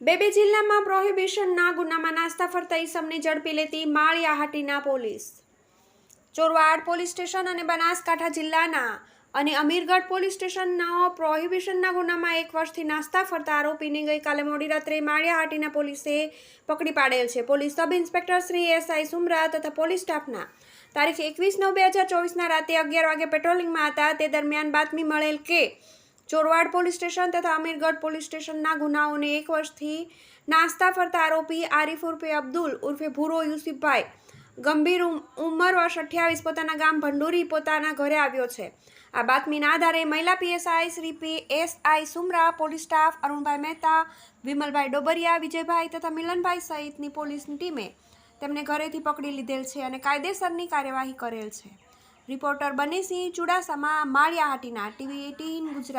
બે બે જિલ્લામાં પ્રોહિબિશનના ગુનામાં નાસ્તા ફરતા ઈસમને ઝડપી લેતી Maliyahatina police. Chorwad police station અને બનાસકાંઠા જિલ્લાના અને અમીરગઢ પોલીસ સ્ટેશનનો પ્રોહિબિશનના ગુનામાં એક વર્ષથી નાસ્તા ફરતા આરોપીને ગઈકાલે મોડી રાત્રે માળિયાહાટીના પોલીસે પકડી પાડેલ છે. Police sub inspector Shri SI Sumra તથા પોલીસ સ્ટાફના તારીખ એકવીસ નવ બે હજાર ચોવીસના રાતે અગિયાર વાગે પેટ્રોલિંગમાં હતા. તે દરમિયાન બાતમી મળેલ કે ચોરવાડ પોલીસ સ્ટેશન તથા અમીરગઢ પોલીસ સ્ટેશનના ગુનાઓને એક વર્ષથી નાસ્તા ફરતા આરોપી આરિફ ઉર્ફે અબ્દુલ ઉર્ફે ભૂરો યુસુફભાઈ ગંભીર ઉમ- ઉંમર વર્ષ અઠ્યાવીસ, પોતાના ગામ ભંડોરી પોતાના ઘરે આવ્યો છે. આ બાતમીના આધારે મહિલા PSI Shri P S I Sumra, police staff Arunbhai Mehta, Vimalbhai Dobariya, Vijaybhai તથા મિલનભાઈ સહિતની પોલીસની ટીમે તેમને ઘરેથી પકડી લીધેલ છે અને કાયદેસરની કાર્યવાહી કરેલ છે. Reporter Banesinh Chudasama, Maliyahatina, TV eighteen Gujarat.